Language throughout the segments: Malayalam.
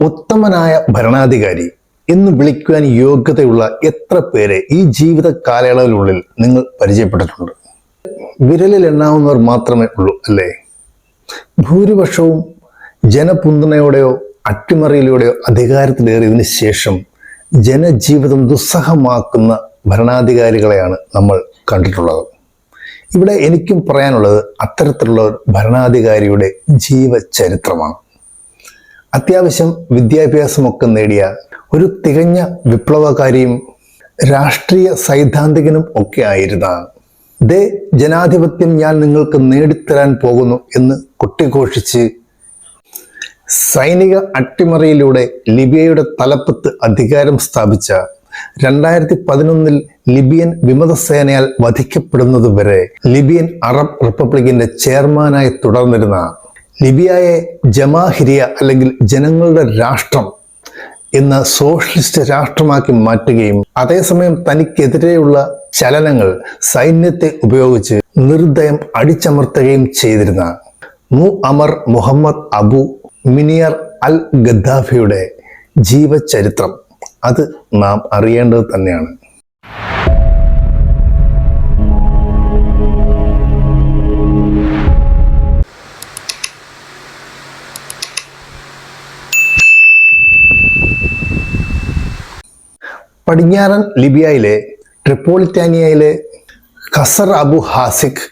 ഉത്തമനായ ഭരണാധികാരി എന്ന് വിളിക്കുവാൻ യോഗ്യതയുള്ള എത്ര പേരെ ഈ ജീവിത കാലയളവിനുള്ളിൽ നിങ്ങൾ പരിചയപ്പെട്ടിട്ടുണ്ട്? വിരലിൽ എണ്ണാവുന്നവർ മാത്രമേ ഉള്ളൂ അല്ലേ? ഭൂരിപക്ഷവും ജനപിന്തുണയോടെയോ അട്ടിമറിയിലൂടെയോ അധികാരത്തിലേറിയതിനു ശേഷം ജനജീവിതം ദുസ്സഹമാക്കുന്ന ഭരണാധികാരികളെയാണ് നമ്മൾ കണ്ടിട്ടുള്ളത്. ഇവിടെ എനിക്കും പറയാനുള്ളത് അത്തരത്തിലുള്ള ഭരണാധികാരിയുടെ ജീവചരിത്രമാണ്. അത്യാവശ്യം വിദ്യാഭ്യാസമൊക്കെ നേടിയ ഒരു തികഞ്ഞ വിപ്ലവകാരിയും രാഷ്ട്രീയ സൈദ്ധാന്തികനും ഒക്കെ ആയിരുന്ന ദേ ജനാധിപത്യം ഞാൻ നിങ്ങൾക്ക് നേടിത്തരാൻ പോകുന്നു എന്ന് കൊട്ടിഘോഷിച്ച് സൈനിക അട്ടിമറിയിലൂടെ ലിബിയയുടെ തലപ്പത്ത് അധികാരം സ്ഥാപിച്ച രണ്ടായിരത്തി പതിനൊന്നിൽ ലിബിയൻ വിമതസേനയാൽ വധിക്കപ്പെടുന്നത് വരെ ലിബിയൻ അറബ് റിപ്പബ്ലിക്കിന്റെ ചെയർമാനായി തുടർന്നിരുന്ന ലിബിയയെ ജമാഹിരിയ അല്ലെങ്കിൽ ജനങ്ങളുടെ രാഷ്ട്രം എന്ന സോഷ്യലിസ്റ്റ് രാഷ്ട്രമാക്കി മാറ്റുകയും അതേസമയം തനിക്കെതിരെയുള്ള ചലനങ്ങൾ സൈന്യത്തെ ഉപയോഗിച്ച് നിർദ്ദയം അടിച്ചമർത്തുകയും ചെയ്തിരുന്ന മു അമർ മുഹമ്മദ് അബു മിനിയർ അൽ ഗദ്ദാഫിയുടെ ജീവചരിത്രം. അത് നാം അറിയേണ്ടത് തന്നെയാണ്. പടിഞ്ഞാറൻ ലിബിയയിലെ ട്രിപ്പോളിറ്റാനിയയിലെ ഖസർ അബു ഹാസിഖ്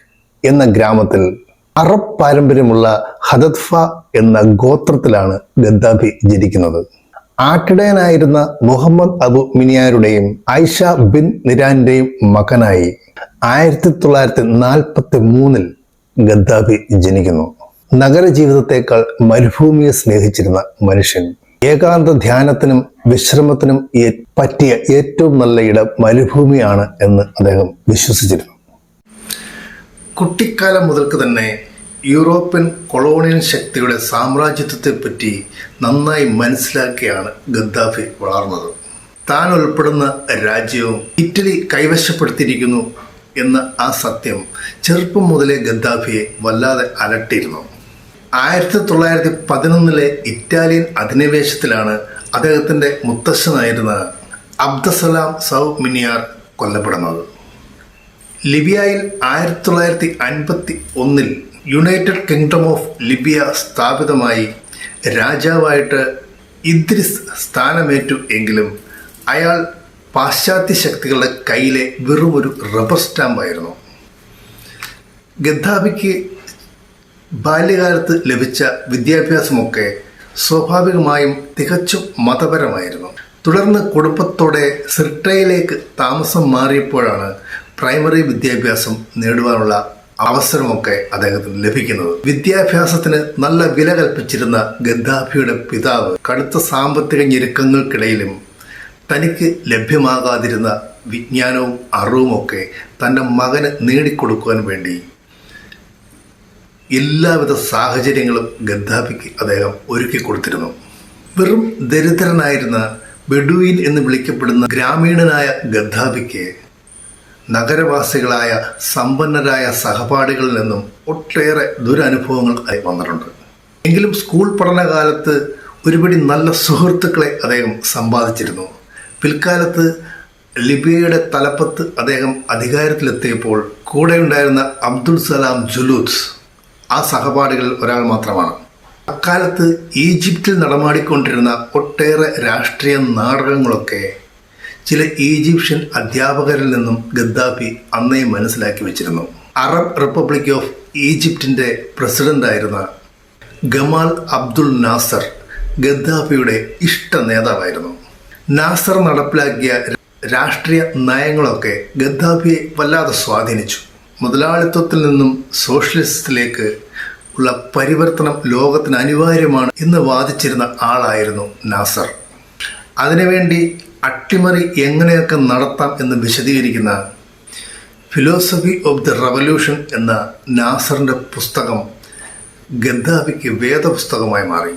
എന്ന ഗ്രാമത്തിൽ അറബ് പാരമ്പര്യമുള്ള ഹദത്ഫ എന്ന ഗോത്രത്തിലാണ് ഗദ്ദാഫി ജനിക്കുന്നത്. ആട്ടിടയനായിരുന്ന മുഹമ്മദ് അബു മിനിയാരുടെയും ഐഷ ബിൻ നിരാന്റെയും മകനായി ആയിരത്തി തൊള്ളായിരത്തി നാൽപ്പത്തി മൂന്നിൽ ഗദ്ദാഫി ജനിക്കുന്നു. നഗരജീവിതത്തെക്കാൾ മരുഭൂമിയെ സ്നേഹിച്ചിരുന്ന മനുഷ്യൻ ഏകാന്ത ധ്യാനത്തിനും വിശ്രമത്തിനും പറ്റിയ ഏറ്റവും നല്ല ഇടം മരുഭൂമിയാണ് എന്ന് അദ്ദേഹം വിശ്വസിച്ചിരുന്നു. കുട്ടിക്കാലം മുതൽക്ക് തന്നെ യൂറോപ്യൻ കൊളോണിയൽ ശക്തിയുടെ സാമ്രാജ്യത്വത്തെപ്പറ്റി നന്നായി മനസ്സിലാക്കിയാണ് ഗദ്ദാഫി വളർന്നത്. താൻ ഉൾപ്പെടുന്ന രാജ്യവും ഇറ്റലി കൈവശപ്പെടുത്തിയിരിക്കുന്നു എന്ന ആ സത്യം ചെറുപ്പം മുതലേ ഗദ്ദാഫിയെ വല്ലാതെ അലട്ടിയിരുന്നു. ആയിരത്തി തൊള്ളായിരത്തി പതിനൊന്നിലെ ഇറ്റാലിയൻ അധിനിവേശത്തിലാണ് അദ്ദേഹത്തിന്റെ മുത്തശ്ശനായിരുന്ന അബ്ദസലാം സൗ മിനിയാർ കൊല്ലപ്പെടുന്നത്. ലിബിയയിൽ ആയിരത്തി തൊള്ളായിരത്തി അൻപത്തി ഒന്നിൽ യുണൈറ്റഡ് കിങ്ഡം ഓഫ് ലിബിയ സ്ഥാപിതമായി രാജാവായിട്ട് ഇദ്രിസ് സ്ഥാനമേറ്റു എങ്കിലും അയാൾ പാശ്ചാത്യ ശക്തികളുടെ കയ്യിലെ വെറുമൊരു റബ്ബർ സ്റ്റാമ്പായിരുന്നു. ഗദ്ദാഫിക്ക് ബാല്യകാലത്ത് ലഭിച്ച വിദ്യാഭ്യാസമൊക്കെ സ്വാഭാവികമായും തികച്ചും മതപരമായിരുന്നു. തുടർന്ന് കുടുംബത്തോടെ സിർട്ടയിലേക്ക് താമസം മാറിയപ്പോഴാണ് പ്രൈമറി വിദ്യാഭ്യാസം നേടുവാനുള്ള അവസരമൊക്കെ അദ്ദേഹത്തിന് ലഭിക്കുന്നത്. വിദ്യാഭ്യാസത്തിന് നല്ല വില കൽപ്പിച്ചിരുന്ന ഗദ്ദാഫിയുടെ പിതാവ് കടുത്ത സാമ്പത്തിക ഞെരുക്കങ്ങൾക്കിടയിലും തനിക്ക് ലഭ്യമാകാതിരുന്ന വിജ്ഞാനവും അറിവുമൊക്കെ തന്റെ മകന് നേടിക്കൊടുക്കുവാൻ വേണ്ടി എല്ലാവിധ സാഹചര്യങ്ങളും ഗദ്ദാഫിക്ക് അദ്ദേഹം ഒരുക്കി കൊടുത്തിരുന്നു. വെറും ദരിദ്രനായിരുന്ന ബെഡുവിൻ എന്ന് വിളിക്കപ്പെടുന്ന ഗ്രാമീണനായ ഗദ്ദാഫിക്ക് നഗരവാസികളായ സമ്പന്നരായ സഹപാഠികളിൽ നിന്നും ഒട്ടേറെ ദുരനുഭവങ്ങൾ ആയി വന്നിട്ടുണ്ട്. എങ്കിലും സ്കൂൾ പഠനകാലത്ത് ഒരുപടി നല്ല സുഹൃത്തുക്കളെ അദ്ദേഹം സമ്പാദിച്ചിരുന്നു. പിൽക്കാലത്ത് ലിബിയയുടെ തലപ്പത്ത് അദ്ദേഹം അധികാരത്തിലെത്തിയപ്പോൾ കൂടെയുണ്ടായിരുന്ന അബ്ദുൾ സലാം ജുലൂത്ത് ആ സഹപാഠികളിൽ ഒരാൾ മാത്രമാണ്. അക്കാലത്ത് ഈജിപ്തിൽ നടമാടിക്കൊണ്ടിരുന്ന ഒട്ടേറെ രാഷ്ട്രീയ നാടകങ്ങളൊക്കെ ചില ഈജിപ്ഷ്യൻ അധ്യാപകരിൽ നിന്നും ഗദ്ദാഫി അന്നേ മനസ്സിലാക്കി വെച്ചിരുന്നു. അറബ് റിപ്പബ്ലിക് ഓഫ് ഈജിപ്തിന്റെ പ്രസിഡന്റായിരുന്ന ഗമാൽ അബ്ദുൽ നാസർ ഗദ്ദാഫിയുടെ ഇഷ്ട നേതാവായിരുന്നു. നാസർ നടപ്പിലാക്കിയ രാഷ്ട്രീയ നയങ്ങളൊക്കെ ഗദ്ദാഫിയെ വല്ലാതെ സ്വാധീനിച്ചു. മുതലാളിത്വത്തിൽ നിന്നും സോഷ്യലിസത്തിലേക്ക് ഉള്ള പരിവർത്തനം ലോകത്തിന് അനിവാര്യമാണ് എന്ന് വാദിച്ചിരുന്ന ആളായിരുന്നു നാസർ. അതിനുവേണ്ടി അട്ടിമറി എങ്ങനെയൊക്കെ നടത്താം എന്ന് വിശദീകരിക്കുന്ന ഫിലോസഫി ഓഫ് ദി റവല്യൂഷൻ എന്ന നാസറിന്റെ പുസ്തകം ഗദ്ദാഫിക്ക് വേദപുസ്തകമായി മാറി.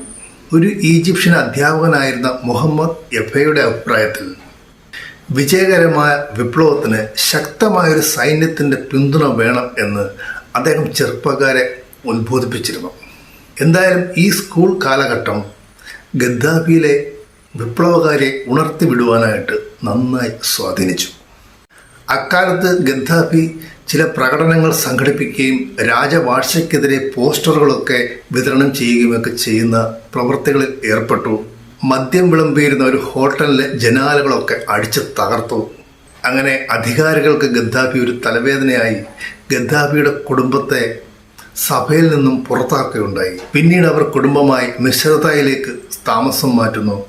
ഒരു ഈജിപ്ഷ്യൻ അധ്യാപകനായിരുന്ന മുഹമ്മദ് എഫയുടെ അഭിപ്രായത്തിൽ വിജയകരമായ വിപ്ലവത്തിന് ശക്തമായൊരു സൈന്യത്തിന്റെ പിന്തുണ വേണം എന്ന് അദ്ദേഹം ചെറുപ്പക്കാരെ ഉത്ബോധിപ്പിച്ചിരുന്നു. എന്തായാലും ഈ സ്കൂൾ കാലഘട്ടം ഗദ്ദാഫിയിലെ വിപ്ലവകാരെ ഉണർത്തിവിടുവാനായിട്ട് നന്നായി സ്വാധീനിച്ചു. അക്കാലത്ത് ഗദ്ദാഫി ചില പ്രകടനങ്ങൾ സംഘടിപ്പിക്കുകയും രാജവാഴ്ചയ്ക്കെതിരെ പോസ്റ്ററുകളൊക്കെ വിതരണം ചെയ്യുകയുമൊക്കെ ചെയ്യുന്ന പ്രവൃത്തികളിൽ ഏർപ്പെട്ടു. മദ്യം വിളമ്പിയിരുന്ന ഒരു ഹോട്ടലിലെ ജനാലകളൊക്കെ അടിച്ച് തകർത്തു. അങ്ങനെ അധികാരികൾക്ക് ഗദ്ദാഫി ഒരു തലവേദനയായി ഗദ്ദാഫിയുടെ കുടുംബത്തെ സഭയിൽ നിന്നും പുറത്താക്കുകയുണ്ടായി. പിന്നീട് അവർ കുടുംബമായി മിശ്രതയിലേക്ക് താമസം മാറ്റുന്നു.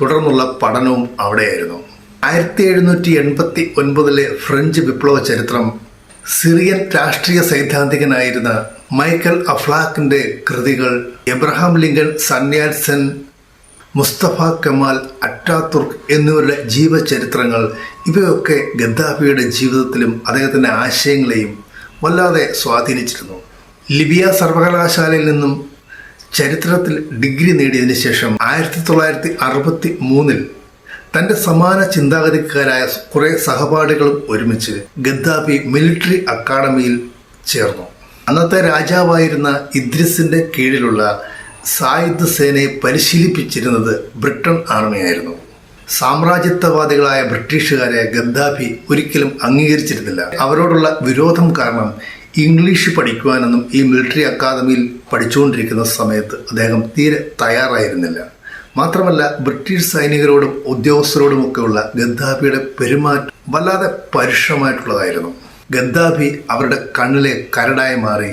തുടർന്നുള്ള പഠനവും അവിടെയായിരുന്നു. ആയിരത്തി എഴുന്നൂറ്റി എൺപത്തി ഒൻപതിലെ ഫ്രഞ്ച് വിപ്ലവ ചരിത്രം സിറിയൻ രാഷ്ട്രീയ സൈദ്ധാന്തികനായിരുന്ന മൈക്കൽ അഫ്ലാക്കിന്റെ കൃതികൾ എബ്രഹാം ലിങ്കൺ സന്യാൽസൻ മുസ്തഫ കമാൽ അറ്റാതുർക്ക് എന്നിവരുടെ ജീവചരിത്രങ്ങൾ ഇവയൊക്കെ ഗദ്ദാഫിയുടെ ജീവിതത്തിലും അദ്ദേഹത്തിന്റെ ആശയങ്ങളെയും വല്ലാതെ സ്വാധീനിച്ചിരുന്നു. ലിബിയ സർവകലാശാലയിൽ നിന്നും ചരിത്രത്തിൽ ഡിഗ്രി നേടിയതിനു ശേഷം ആയിരത്തി തൊള്ളായിരത്തി അറുപത്തി മൂന്നിൽ തന്റെ സമാന ചിന്താഗതിക്കാരായ കുറെ സഹപാഠികളും ഒരുമിച്ച് ഗദ്ദാഫി മിലിറ്ററി അക്കാഡമിയിൽ ചേർന്നു. അന്നത്തെ രാജാവായിരുന്ന ഇദ്രിസിന്റെ കീഴിലുള്ള സായുധ സേനയെ പരിശീലിപ്പിച്ചിരുന്നത് ബ്രിട്ടൻ ആർമിയായിരുന്നു. സാമ്രാജ്യത്വവാദികളായ ബ്രിട്ടീഷുകാരെ ഗദ്ദാഫി ഒരിക്കലും അംഗീകരിച്ചിരുന്നില്ല. അവരോടുള്ള വിരോധം കാരണം ഇംഗ്ലീഷ് പഠിക്കുവാനൊന്നും ഈ മിലിറ്ററി അക്കാദമിയിൽ പഠിച്ചുകൊണ്ടിരിക്കുന്ന സമയത്ത് അദ്ദേഹം തീരെ തയ്യാറായിരുന്നില്ല. മാത്രമല്ല ബ്രിട്ടീഷ് സൈനികരോടും ഉദ്യോഗസ്ഥരോടുമൊക്കെയുള്ള ഗദ്ദാഫിയുടെ പെരുമാറ്റം വല്ലാതെ പരുഷമായിട്ടുള്ളതായിരുന്നു. ഗദ്ദാഫി അവരുടെ കണ്ണിലെ കരടായി മാറി.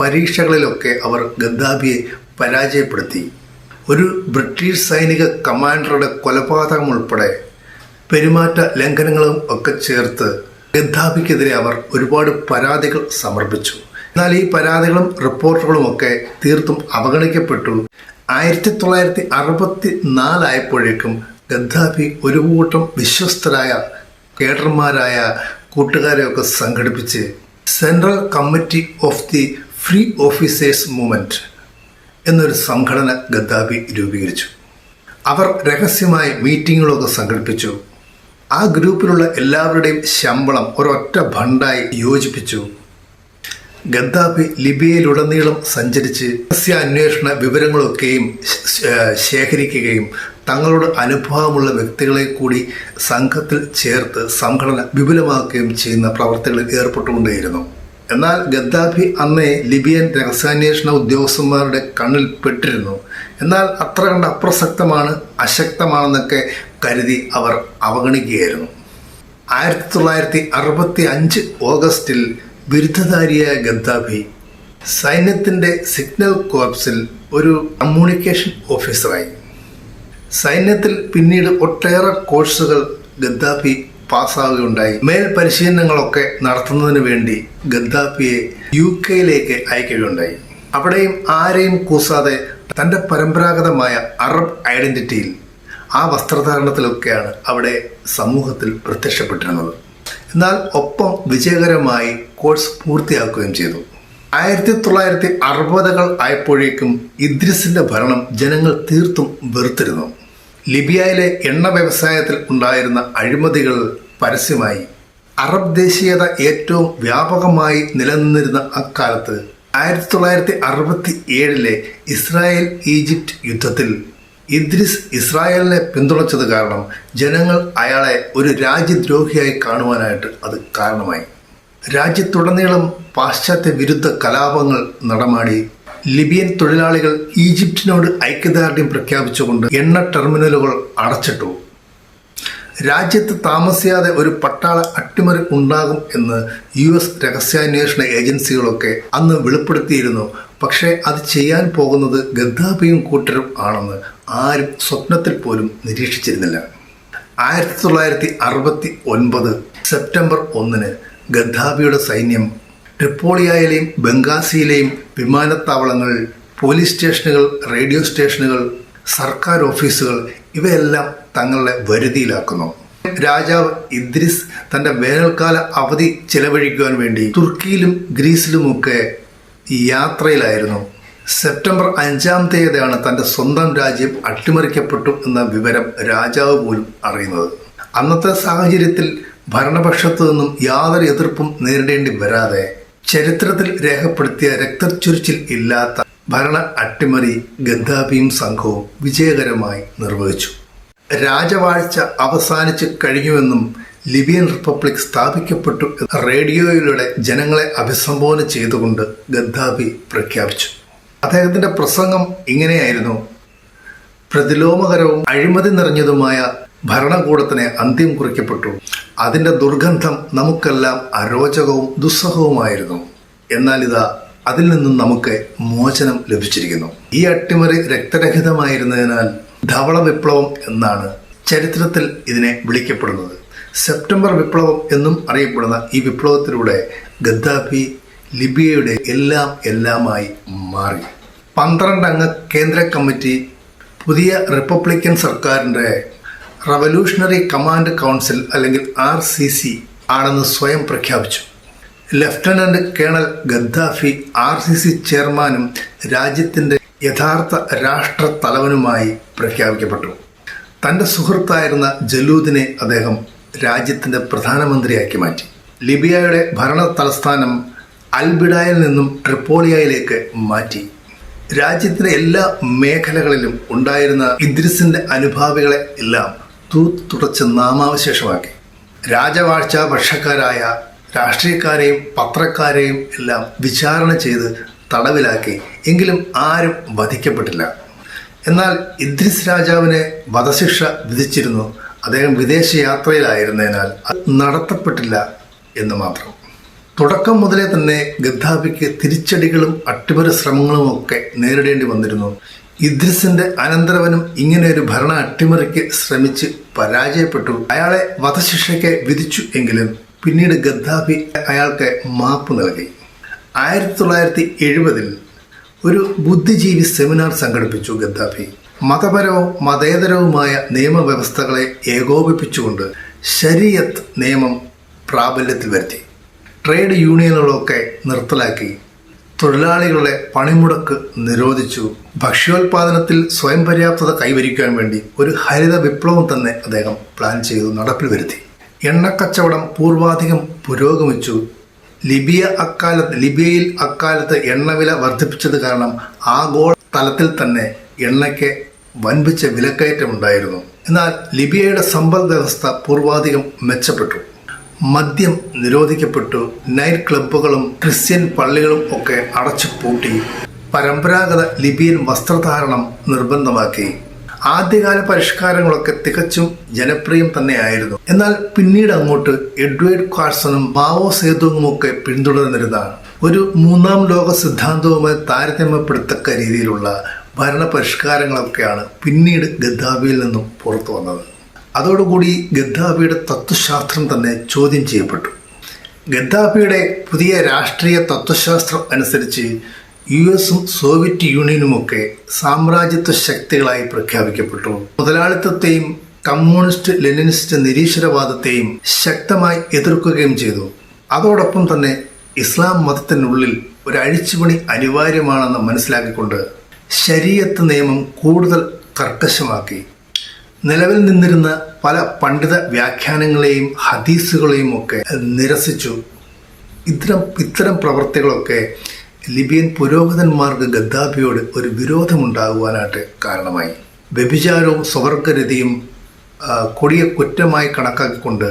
പരീക്ഷകളിലൊക്കെ അവർ ഗദ്ദാഫിയെ പരാജയപ്പെടുത്തി. ഒരു ബ്രിട്ടീഷ് സൈനിക കമാൻഡറുടെ കൊലപാതകം ഉൾപ്പെടെ പെരുമാറ്റ ലംഘനങ്ങളും ഒക്കെ ചേർത്ത് ഗദ്ദാഫിക്കെതിരെ അവർ ഒരുപാട് പരാതികൾ സമർപ്പിച്ചു. എന്നാൽ ഈ പരാതികളും റിപ്പോർട്ടുകളും ഒക്കെ തീർത്തും അവഗണിക്കപ്പെട്ടു. ആയിരത്തി തൊള്ളായിരത്തി അറുപത്തി നാലായപ്പോഴേക്കും ഗദ്ദാഫി ഒരു കൂട്ടം വിശ്വസ്തരായ കേഡർമാരായ കൂട്ടുകാരെയൊക്കെ സംഘടിപ്പിച്ച് central committee of the free officers movement എന്നൊരു സംഘടന ഗദ്ദാഫി രൂപീകരിച്ചു. അവർ രഹസ്യമായി മീറ്റിങ്ങുകളൊക്കെ സംഘടിപ്പിച്ചു. ആ ഗ്രൂപ്പിലുള്ള എല്ലാവരുടെയും ശമ്പളം ഒരൊറ്റ ഭണ്ടായി യോജിപ്പിച്ചു. ഗദ്ദാഫി ലിബിയയിലുടനീളം സഞ്ചരിച്ച് രഹസ്യാന്വേഷണ വിവരങ്ങളൊക്കെയും ശേഖരിക്കുകയും തങ്ങളോട് അനുഭവമുള്ള വ്യക്തികളെ കൂടി സംഘത്തിൽ ചേർത്ത് സംഘടന വിപുലമാക്കുകയും ചെയ്യുന്ന പ്രവർത്തികളിൽ ഏർപ്പെട്ടുകൊണ്ടേയിരുന്നു. എന്നാൽ ഗദ്ദാഫി അന്നേ ലിബിയൻ രഹസ്യാന്വേഷണ ഉദ്യോഗസ്ഥന്മാരുടെ കണ്ണിൽ പെട്ടിരുന്നു. എന്നാൽ അത്ര കണ്ട് അപ്രസക്തമാണ് അശക്തമാണെന്നൊക്കെ കരുതി അവർ അവഗണിക്കുകയായിരുന്നു. ആയിരത്തി തൊള്ളായിരത്തി അറുപത്തി അഞ്ച് ഓഗസ്റ്റിൽ ബിരുദധാരിയായ ഗദ്ദാഫി സൈന്യത്തിന്റെ സിഗ്നൽ കോർപ്സിൽ ഒരു കമ്മ്യൂണിക്കേഷൻ ഓഫീസറായി. സൈന്യത്തിൽ പിന്നീട് ഒട്ടേറെ കോഴ്സുകൾ ഗദ്ദാഫി പാസ്സാവുകയുണ്ടായി. മേൽ പരിശീലനങ്ങളൊക്കെ നടത്തുന്നതിന് വേണ്ടി ഗദ്ദാഫിയെ യു കെയിലേക്ക് അയക്കുകയുണ്ടായി. അവിടെയും ആരെയും കൂസാതെ തന്റെ പരമ്പരാഗതമായ അറബ് ഐഡന്റിറ്റിയിൽ ആ വസ്ത്രധാരണത്തിലൊക്കെയാണ് അവിടെ സമൂഹത്തിൽ പ്രത്യക്ഷപ്പെട്ടിരുന്നത്. എന്നാൽ ഒപ്പം വിജയകരമായി കോഴ്സ് പൂർത്തിയാക്കുകയും ചെയ്തു. ആയിരത്തി തൊള്ളായിരത്തി അറുപതുകൾ ആയപ്പോഴേക്കും ഇദ്രിസിന്റെ ഭരണം ജനങ്ങൾ തീർത്തും വെറുത്തിരുന്നു. ലിബിയയിലെ എണ്ണ വ്യവസായത്തിൽ ഉണ്ടായിരുന്ന അഴിമതികൾ പരസ്യമായി. അറബ് ദേശീയത ഏറ്റവും വ്യാപകമായി നിലനിന്നിരുന്ന അക്കാലത്ത് ആയിരത്തി തൊള്ളായിരത്തി അറുപത്തി ഏഴിലെ ഇസ്രായേൽ ഈജിപ്ത് യുദ്ധത്തിൽ ഇദ്രിസ് ഇസ്രായേലിനെ പിന്തുണച്ചത് കാരണം ജനങ്ങൾ അയാളെ ഒരു രാജ്യദ്രോഹിയായി കാണുവാനായിട്ട് അത് കാരണമായി. രാജ്യത്തുടനീളം പാശ്ചാത്യ വിരുദ്ധ കലാപങ്ങൾ നടമാടി ലിബിയൻ തൊഴിലാളികൾ ഈജിപ്തിനോട് ഐക്യദാർഢ്യം പ്രഖ്യാപിച്ചുകൊണ്ട് എണ്ണ ടെർമിനലുകൾ അടച്ചിട്ടു. രാജ്യത്ത് താമസിയാതെ ഒരു പട്ടാള അട്ടിമറി ഉണ്ടാകും എന്ന് യു എസ് രഹസ്യാന്വേഷണ ഏജൻസികളൊക്കെ അന്ന് വെളിപ്പെടുത്തിയിരുന്നു. പക്ഷേ അത് ചെയ്യാൻ പോകുന്നത് ഗദ്ദാഫിയും കൂട്ടരും ആണെന്ന് ആരും സ്വപ്നത്തിൽ പോലും നിരീക്ഷിച്ചിരുന്നില്ല. ആയിരത്തി തൊള്ളായിരത്തി അറുപത്തി ഒൻപത് സെപ്റ്റംബർ ഒന്നിന് ഗദ്ദാഫിയുടെ സൈന്യം ട്രിപ്പോളിയായിലെയും ബംഗാസിയിലെയും വിമാനത്താവളങ്ങൾ പോലീസ് സ്റ്റേഷനുകൾ റേഡിയോ സ്റ്റേഷനുകൾ സർക്കാർ ഓഫീസുകൾ ഇവയെല്ലാം തങ്ങളുടെ വരുതിയിലാക്കുന്നു. രാജാവ് ഇദ്രിസ് തന്റെ വേനൽക്കാല അവധി ചെലവഴിക്കുവാൻ വേണ്ടി തുർക്കിയിലും ഗ്രീസിലുമൊക്കെ യാത്രയിലായിരുന്നു. സെപ്റ്റംബർ അഞ്ചാം തീയതിയാണ് തന്റെ സ്വന്തം രാജ്യം അട്ടിമറിക്കപ്പെട്ടു എന്ന വിവരം രാജാവ് പോലും അറിയുന്നത്. അന്നത്തെ സാഹചര്യത്തിൽ ഭരണപക്ഷത്തു നിന്നും യാതൊരു എതിർപ്പും നേരിടേണ്ടി വരാതെ ചരിത്രത്തിൽ രേഖപ്പെടുത്തിയ രക്തച്ചൊരിച്ചിൽ ഇല്ലാത്ത ഭരണ അട്ടിമറി ഗദ്ദാഫിയും സംഘവും വിജയകരമായി നിർവഹിച്ചു. രാജവാഴ്ച അവസാനിച്ച് കഴിഞ്ഞുവെന്നും ലിബിയൻ റിപ്പബ്ലിക് സ്ഥാപിക്കപ്പെട്ടു റേഡിയോയിലൂടെ ജനങ്ങളെ അഭിസംബോധന ചെയ്തുകൊണ്ട് ഗദ്ദാഫി പ്രഖ്യാപിച്ചു. അദ്ദേഹത്തിന്റെ പ്രസംഗം ഇങ്ങനെയായിരുന്നു. പ്രതിലോമകരവും അഴിമതി നിറഞ്ഞതുമായ ഭരണകൂടത്തിന് അന്ത്യം കുറിക്കപ്പെട്ടു. അതിന്റെ ദുർഗന്ധം നമുക്കെല്ലാം അരോചകവും ദുസ്സഹവുമായിരുന്നു. എന്നാൽ ഇതാ അതിൽ നിന്നും നമുക്ക് മോചനം ലഭിച്ചിരിക്കുന്നു. ഈ അട്ടിമറി രക്തരഹിതമായിരുന്നതിനാൽ ധവള വിപ്ലവം എന്നാണ് ചരിത്രത്തിൽ ഇതിനെ വിളിക്കപ്പെടുന്നത്. സെപ്റ്റംബർ വിപ്ലവം എന്നും അറിയപ്പെടുന്ന ഈ വിപ്ലവത്തിലൂടെ ഗദ്ദാഫി ലിബിയയുടെ എല്ലാം എല്ലാമായി മാറി. പന്ത്രണ്ടംഗ കേന്ദ്ര കമ്മിറ്റി പുതിയ റിപ്പബ്ലിക്കൻ സർക്കാരിന്റെ റവല്യൂഷണറി കമാൻഡ് കൗൺസിൽ അല്ലെങ്കിൽ ആർ സി സി ആണെന്ന് സ്വയം പ്രഖ്യാപിച്ചു. Lieutenant colonel Gaddafi R C C ചെയർമാനും രാജ്യത്തിന്റെ യഥാർത്ഥ രാഷ്ട്ര തലവനുമായി പ്രഖ്യാപിക്കപ്പെട്ടു. തന്റെ സുഹൃത്തായിരുന്ന ജലൂദിനെ അദ്ദേഹം രാജ്യത്തിന്റെ പ്രധാനമന്ത്രിയാക്കി മാറ്റി. ലിബിയയുടെ ഭരണ തലസ്ഥാനം അൽബിഡായിൽ നിന്നും ട്രിപ്പോളിയയിലേക്ക് മാറ്റി. രാജ്യത്തിലെ എല്ലാ മേഖലകളിലും ഉണ്ടായിരുന്ന ഇദ്രിസിന്റെ അനുഭാവികളെ എല്ലാം തൂത്തുടച്ച് നാമാവശേഷമാക്കി. രാജവാഴ്ച ഭക്ഷക്കാരായ രാഷ്ട്രീയക്കാരെയും പത്രക്കാരെയും എല്ലാം വിചാരണ ചെയ്ത് തടവിലാക്കി. എങ്കിലും ആരും വധിക്കപ്പെട്ടില്ല. എന്നാൽ ഇദ്രിസ് രാജാവിനെ വധശിക്ഷ വിധിച്ചിരുന്നു. അദ്ദേഹം വിദേശ യാത്രയിലായിരുന്നതിനാൽ നടത്തപ്പെട്ടില്ല എന്ന് മാത്രം. തുടക്കം മുതലേ തന്നെ ഗദ്ദാഫിക്ക് തിരിച്ചടികളും അട്ടിമറി ശ്രമങ്ങളും ഒക്കെ നേരിടേണ്ടി വന്നിരുന്നു. ഇദ്രിസിന്റെ അനന്തരവനും ഇങ്ങനെ ഒരു ഭരണ അട്ടിമറിക്ക് ശ്രമിച്ച് പരാജയപ്പെട്ടു. അയാളെ വധശിക്ഷയ്ക്ക് വിധിച്ചു എങ്കിലും പിന്നീട് ഗദ്ദാഫി അയാൾക്ക് മാപ്പ് നൽകി. ആയിരത്തി തൊള്ളായിരത്തി എഴുപതിൽ ഒരു ബുദ്ധിജീവി സെമിനാർ സംഘടിപ്പിച്ചു ഗദ്ദാഫി. മതപരവും മതേതരവുമായ നിയമവ്യവസ്ഥകളെ ഏകോപിപ്പിച്ചുകൊണ്ട് ശരീയത്ത് നിയമം പ്രാബല്യത്തിൽ വരുത്തി. ട്രേഡ് യൂണിയനുകളൊക്കെ നിർത്തലാക്കി. തൊഴിലാളികളുടെ പണിമുടക്ക് നിരോധിച്ചു. ഭക്ഷ്യോൽപാദനത്തിൽ സ്വയം പര്യാപ്തത കൈവരിക്കാൻ വേണ്ടി ഒരു ഹരിത വിപ്ലവം തന്നെ അദ്ദേഹം പ്ലാൻ ചെയ്തു നടപ്പിൽ വരുത്തി. എണ്ണക്കച്ചവടം പൂർവാധികം പുരോഗമിച്ചു. ലിബിയ അക്കാലത്ത് ലിബിയയിൽ അക്കാലത്ത് എണ്ണവില വർദ്ധിപ്പിച്ചത് കാരണം ആഗോള തലത്തിൽ തന്നെ എണ്ണയ്ക്ക് വൻപിച്ച വിലക്കയറ്റമുണ്ടായിരുന്നു. എന്നാൽ ലിബിയയുടെ സമ്പദ് വ്യവസ്ഥ പൂർവാധികം മെച്ചപ്പെട്ടു. മദ്യം നിരോധിക്കപ്പെട്ടു. നൈറ്റ് ക്ലബ്ബുകളും ക്രിസ്ത്യൻ പള്ളികളും ഒക്കെ അടച്ചു പൂട്ടി പരമ്പരാഗത ലിബിയൻ വസ്ത്രധാരണം നിർബന്ധമാക്കി. ആദ്യകാല പരിഷ്കാരങ്ങളൊക്കെ തികച്ചും ജനപ്രിയം തന്നെയായിരുന്നു. എന്നാൽ പിന്നീട് അങ്ങോട്ട് എഡ്വേർഡ് കാർസണും മാവോ സേതുവും ഒക്കെ പിന്തുടർന്നിരുന്ന ഒരു മൂന്നാം ലോക സിദ്ധാന്തവുമായി താരതമ്യപ്പെടുത്തക്ക രീതിയിലുള്ള ഭരണ പരിഷ്കാരങ്ങളൊക്കെയാണ് പിന്നീട് ഗദ്ദാഫിയിൽ നിന്നും പുറത്തു വന്നത് അതോടുകൂടി ഗദ്ദാഫിയുടെ തത്വശാസ്ത്രം തന്നെ ചോദ്യം ചെയ്യപ്പെട്ടു. ഗദ്ദാഫിയുടെ പുതിയ രാഷ്ട്രീയ തത്വശാസ്ത്രം അനുസരിച്ച് യു എസും സോവിയറ്റ് യൂണിയനുമൊക്കെ സാമ്രാജ്യത്വ ശക്തികളായി പ്രഖ്യാപിക്കപ്പെട്ടു. മുതലാളിത്തത്തെയും കമ്മ്യൂണിസ്റ്റ് ലെനിനിസ്റ്റ് നിരീശ്വരവാദത്തെയും ശക്തമായി എതിർക്കുകയും ചെയ്തു. അതോടൊപ്പം തന്നെ ഇസ്ലാം മതത്തിനുള്ളിൽ ഒരു അഴിച്ചുപണി അനിവാര്യമാണെന്ന് മനസ്സിലാക്കിക്കൊണ്ട് ശരീരത്ത് നിയമം കൂടുതൽ കർക്കശമാക്കി നിലവിൽ നിന്നിരുന്ന പല പണ്ഡിത വ്യാഖ്യാനങ്ങളെയും ഹദീസുകളെയും ഒക്കെ നിരസിച്ചു. ഇത്തരം ഇത്തരം പ്രവർത്തികളൊക്കെ ലിബിയൻ പുരോഹിതന്മാർക്ക് ഗദ്ദാഫിയോട് ഒരു വിരോധമുണ്ടാകുവാനായിട്ട് കാരണമായി. വ്യഭിചാരവും സ്വവർഗരതിയും കൊടിയ കുറ്റമായി കണക്കാക്കിക്കൊണ്ട്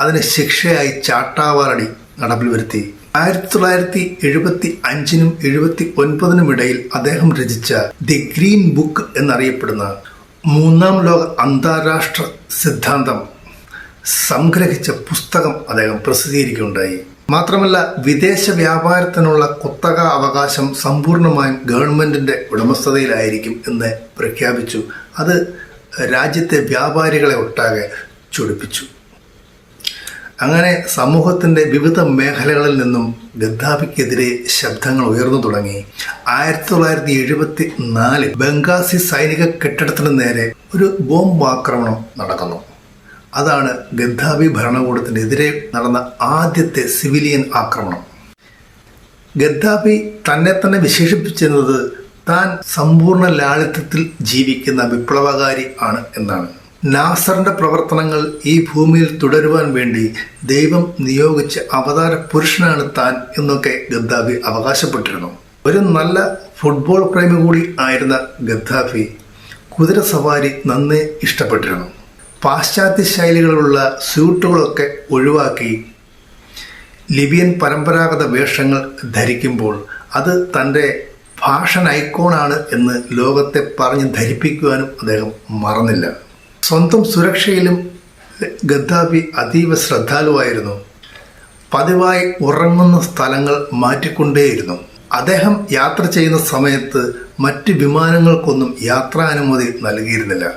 അതിന് ശിക്ഷയായി ചാട്ടാവാറടി നടപ്പിൽ വരുത്തി. ആയിരത്തി തൊള്ളായിരത്തി എഴുപത്തി അഞ്ചിനും എഴുപത്തി ഒൻപതിനും ഇടയിൽ അദ്ദേഹം രചിച്ച ദി ഗ്രീൻ ബുക്ക് എന്നറിയപ്പെടുന്ന മൂന്നാം ലോക അന്താരാഷ്ട്ര സിദ്ധാന്തം സംഗ്രഹിച്ച പുസ്തകം അദ്ദേഹം പ്രസിദ്ധീകരിക്കുകയുണ്ടായി. മാത്രമല്ല വിദേശ വ്യാപാരത്തിനുള്ള കുത്തക അവകാശം സമ്പൂർണമായും ഗവൺമെന്റിന്റെ ഉടമസ്ഥതയിലായിരിക്കും എന്ന് പ്രഖ്യാപിച്ചു. അത് രാജ്യത്തെ വ്യാപാരികളെ ഒട്ടാകെ ചൊടിപ്പിച്ചു. അങ്ങനെ സമൂഹത്തിന്റെ വിവിധ മേഖലകളിൽ നിന്നും ഗദ്ദാഫിക്കെതിരെ ശബ്ദങ്ങൾ ഉയർന്നു തുടങ്ങി. ആയിരത്തി തൊള്ളായിരത്തി എഴുപത്തി നാലിൽ ബംഗാസി സൈനിക കെട്ടിടത്തിന് നേരെ ഒരു ബോംബ് ആക്രമണം നടക്കുന്നു. അതാണ് ഗദ്ദാഫി ഭരണകൂടത്തിനെതിരെ നടന്ന ആദ്യത്തെ സിവിലിയൻ ആക്രമണം. ഗദ്ദാഫി തന്നെ തന്നെ വിശേഷിപ്പിച്ചിരുന്നത് താൻ സമ്പൂർണ ലാളിത്യത്തിൽ ജീവിക്കുന്ന വിപ്ലവകാരി ആണ് എന്നാണ്. നാസറിന്റെ പ്രവർത്തനങ്ങൾ ഈ ഭൂമിയിൽ തുടരുവാൻ വേണ്ടി ദൈവം നിയോഗിച്ച അവതാര പുരുഷനാണ് താൻ എന്നൊക്കെ ഗദ്ദാഫി അവകാശപ്പെട്ടിരുന്നു. ഒരു നല്ല ഫുട്ബോൾ പ്രേമി കൂടി ആയിരുന്ന ഗദ്ദാഫി കുതിര സവാരി നന്നേ ഇഷ്ടപ്പെട്ടിരുന്നു. പാശ്ചാത്യ ശൈലികളുള്ള സ്യൂട്ടുകളൊക്കെ ഒഴിവാക്കി ലിബിയൻ പരമ്പരാഗത വേഷങ്ങൾ ധരിക്കുമ്പോൾ അത് തന്റെ ഫാഷൻ ഐക്കോണാണ് എന്ന് ലോകത്തെ പറഞ്ഞ് ധരിപ്പിക്കുവാനും അദ്ദേഹം മറന്നില്ല. സ്വന്തം സുരക്ഷയിലും ഗദ്ദാഫി അതീവ ശ്രദ്ധാലുവായിരുന്നു. പതിവായി ഉറങ്ങുന്ന സ്ഥലങ്ങൾ മാറ്റിക്കൊണ്ടേയിരുന്നു. അദ്ദേഹം യാത്ര ചെയ്യുന്ന സമയത്ത് മറ്റ് വിമാനങ്ങൾക്കൊന്നും യാത്രാനുമതി നൽകിയിരുന്നില്ല.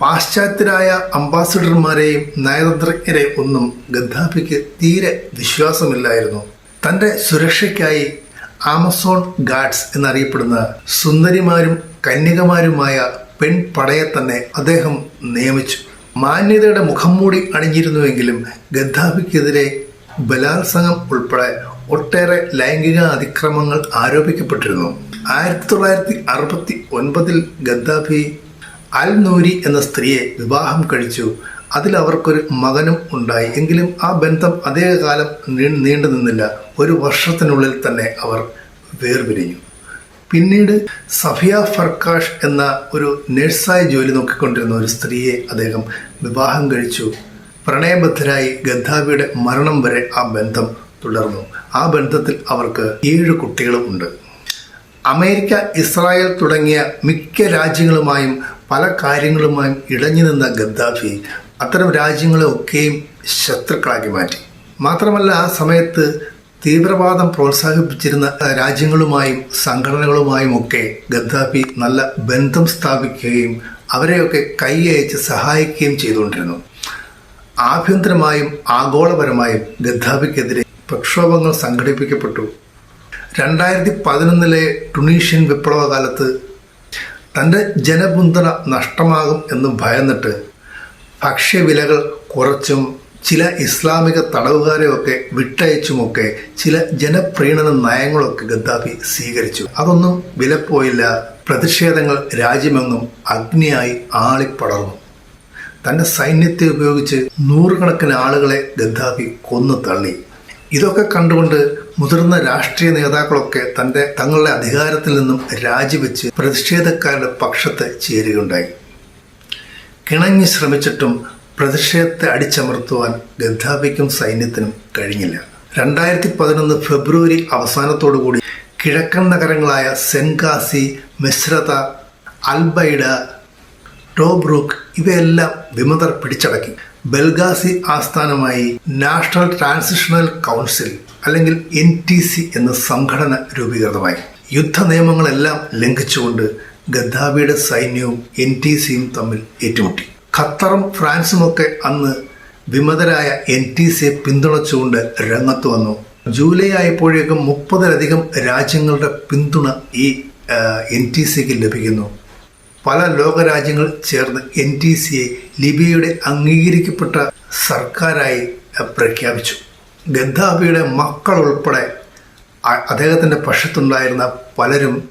പാശ്ചാത്യരായ അംബാസിഡർമാരെയും നയതന്ത്രജ്ഞരെയും ഒന്നും ഗദ്ദാഫിക്ക് തീരെ വിശ്വാസമില്ലായിരുന്നു. തന്റെ സുരക്ഷയ്ക്കായി ആമസോൺ ഗാർഡ്സ് എന്നറിയപ്പെടുന്ന സുന്ദരിമാരും കന്യകമാരുമായ പെൺപടയെ തന്നെ അദ്ദേഹം നിയമിച്ചു. മാന്യതയുടെ മുഖം മൂടി അണിഞ്ഞിരുന്നുവെങ്കിലും ഗദ്ദാഫിക്കെതിരെ ബലാത്സംഗം ഉൾപ്പെടെ ഒട്ടേറെ ലൈംഗിക അതിക്രമങ്ങൾ ആരോപിക്കപ്പെട്ടിരുന്നു. ആയിരത്തി തൊള്ളായിരത്തി അറുപത്തി ഒൻപതിൽ ഗദ്ദാഫി അൽ നൂരി എന്ന സ്ത്രീയെ വിവാഹം കഴിച്ചു. അതിൽ അവർക്കൊരു മകനും ഉണ്ടായി. എങ്കിലും ആ ബന്ധം അധികകാലം നീണ്ടു നിന്നില്ല ഒരു വർഷത്തിനുള്ളിൽ തന്നെ അവർ വേർപിരിഞ്ഞു. പിന്നീട് സഫിയ ഫർക്കാഷ് എന്ന ഒരു നഴ്സായി ജോലി നോക്കിക്കൊണ്ടിരുന്ന ഒരു സ്ത്രീയെ അദ്ദേഹം വിവാഹം കഴിച്ചു. പ്രണയബദ്ധരായി ഗദ്ദാഫിയുടെ മരണം വരെ ആ ബന്ധം തുടർന്നു. ആ ബന്ധത്തിൽ അവർക്ക് ഏഴ് കുട്ടികളും ഉണ്ട്. അമേരിക്ക ഇസ്രായേൽ തുടങ്ങിയ മിക്ക രാജ്യങ്ങളുമായും പല കാര്യങ്ങളുമായും ഇടഞ്ഞു നിന്ന ഗദ്ദാഫി അത്തരം രാജ്യങ്ങളെ ഒക്കെയും ശത്രുക്കളാക്കി മാറ്റി. മാത്രമല്ല ആ സമയത്ത് തീവ്രവാദം പ്രോത്സാഹിപ്പിച്ചിരുന്ന രാജ്യങ്ങളുമായും സംഘടനകളുമായും ഒക്കെ ഗദ്ദാഫി നല്ല ബന്ധം സ്ഥാപിക്കുകയും അവരെയൊക്കെ കൈയയച്ച് സഹായിക്കുകയും ചെയ്തുകൊണ്ടിരുന്നു. ആഭ്യന്തരമായും ആഗോളപരമായും ഗദ്ദാഫിക്കെതിരെ പ്രക്ഷോഭങ്ങൾ സംഘടിപ്പിക്കപ്പെട്ടു. രണ്ടായിരത്തി പതിനൊന്നിലെ ടുണീഷ്യൻ വിപ്ലവകാലത്ത് തന്റെ ജനപിന്തുണ നഷ്ടമാകും എന്ന് ഭയന്നിട്ട് ഭക്ഷ്യവിലകൾ കുറച്ചും ചില ഇസ്ലാമിക തടവുകാരെയൊക്കെ വിട്ടയച്ചുമൊക്കെ ചില ജനപ്രീണന നയങ്ങളൊക്കെ ഗദ്ദാഫി സ്വീകരിച്ചു. അതൊന്നും വിലപ്പോയില്ല. പ്രതിഷേധങ്ങൾ രാജ്യമെങ്ങും അഗ്നിയായി ആളിപ്പടർന്നു. തന്റെ സൈന്യത്തെ ഉപയോഗിച്ച് നൂറുകണക്കിന് ആളുകളെ ഗദ്ദാഫി കൊന്നു തള്ളി. ഇതൊക്കെ കണ്ടുകൊണ്ട് മുതിർന്ന രാഷ്ട്രീയ നേതാക്കളൊക്കെ തന്റെ തങ്ങളുടെ അധികാരത്തിൽ നിന്നും രാജിവെച്ച് പ്രതിഷേധക്കാരുടെ പക്ഷത്ത് ചേരുകയുണ്ടായി. കിണങ്ങി ശ്രമിച്ചിട്ടും പ്രതിഷേധത്തെ അടിച്ചമർത്തുവാൻ ഗദ്ദാഫിക്കും സൈന്യത്തിനും കഴിഞ്ഞില്ല. രണ്ടായിരത്തി പതിനൊന്ന് ഫെബ്രുവരി അവസാനത്തോടുകൂടി കിഴക്കൻ നഗരങ്ങളായ സെൻഗാസി മിശ്രത അൽബൈഡ ടോബ്രൂക്ക് ഇവയെല്ലാം വിമതർ പിടിച്ചടക്കി. ബൽഗാസി ആസ്ഥാനമായി നാഷണൽ ട്രാൻസിഷണൽ കൗൺസിൽ അല്ലെങ്കിൽ എൻ ടി സി എന്ന സംഘടന രൂപീകൃതമായി. യുദ്ധ നിയമങ്ങളെല്ലാം ലംഘിച്ചുകൊണ്ട് ഗദ്ദാഫിയുടെ സൈന്യവും എൻ ടി സിയും തമ്മിൽ ഏറ്റുമുട്ടി. ഖത്തറും ഫ്രാൻസും ഒക്കെ അന്ന് വിമതരായ എൻ ടി സിയെ പിന്തുണച്ചുകൊണ്ട് രംഗത്ത് വന്നു. ജൂലൈ ആയപ്പോഴേക്കും മുപ്പതിലധികം രാജ്യങ്ങളുടെ പിന്തുണ ഈ എൻ ടി സിക്ക് ലഭിക്കുന്നു. പല ലോകരാജ്യങ്ങൾ ചേർന്ന് എൻ ടി സിയെ ലിബിയയുടെ അംഗീകരിക്കപ്പെട്ട സർക്കാരായി പ്രഖ്യാപിച്ചു. ഗദ്ദാഫിയുടെ മക്കൾ ഉൾപ്പെടെ അദ്ദേഹത്തിന്റെ പക്ഷത്തുണ്ടായിരുന്ന പലരും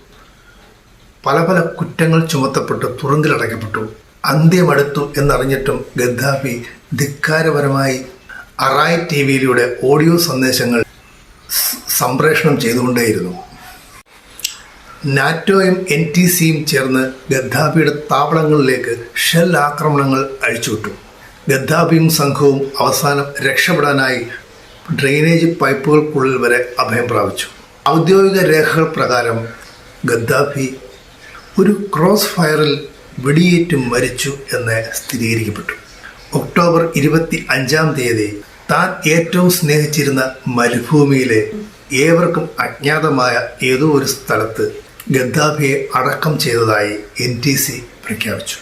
പല പല കുറ്റങ്ങൾ ചുമത്തപ്പെട്ട് തുറുങ്കിലടയ്ക്കപ്പെട്ടു അന്ത്യമടുത്തു എന്നറിഞ്ഞിട്ടും ഗദ്ദാഫി ധിക്കാരപരമായി അറായ് ടി വിയിലൂടെ ഓഡിയോ സന്ദേശങ്ങൾ സംപ്രേഷണം ചെയ്തുകൊണ്ടേയിരുന്നു. നാറ്റോയും എൻ ടി സിയും ചേർന്ന് ഗദ്ദാഫിയുടെ താവളങ്ങളിലേക്ക് ഷെൽ ആക്രമണങ്ങൾ അഴിച്ചുവിട്ടു. ഗദ്ദാഫിയും സംഘവും അവസാനം രക്ഷപ്പെടാനായി ഡ്രെയിനേജ് പൈപ്പുകൾക്കുള്ളിൽ വരെ അഭയം പ്രാപിച്ചു. ഔദ്യോഗിക രേഖകൾ പ്രകാരം ഗദ്ദാഫി ഒരു ക്രോസ് ഫയറിൽ വെടിയേറ്റ് മരിച്ചു എന്ന് സ്ഥിരീകരിക്കപ്പെട്ടു. ഒക്ടോബർ ഇരുപത്തി അഞ്ചാം തീയതി താൻ ഏറ്റവും സ്നേഹിച്ചിരുന്ന മരുഭൂമിയിലെ ഏവർക്കും അജ്ഞാതമായ ഏതോ ഒരു സ്ഥലത്ത് ഗദ്ദാഫിയെ അടക്കം ചെയ്തതായി എൻ ടി സി പ്രഖ്യാപിച്ചു.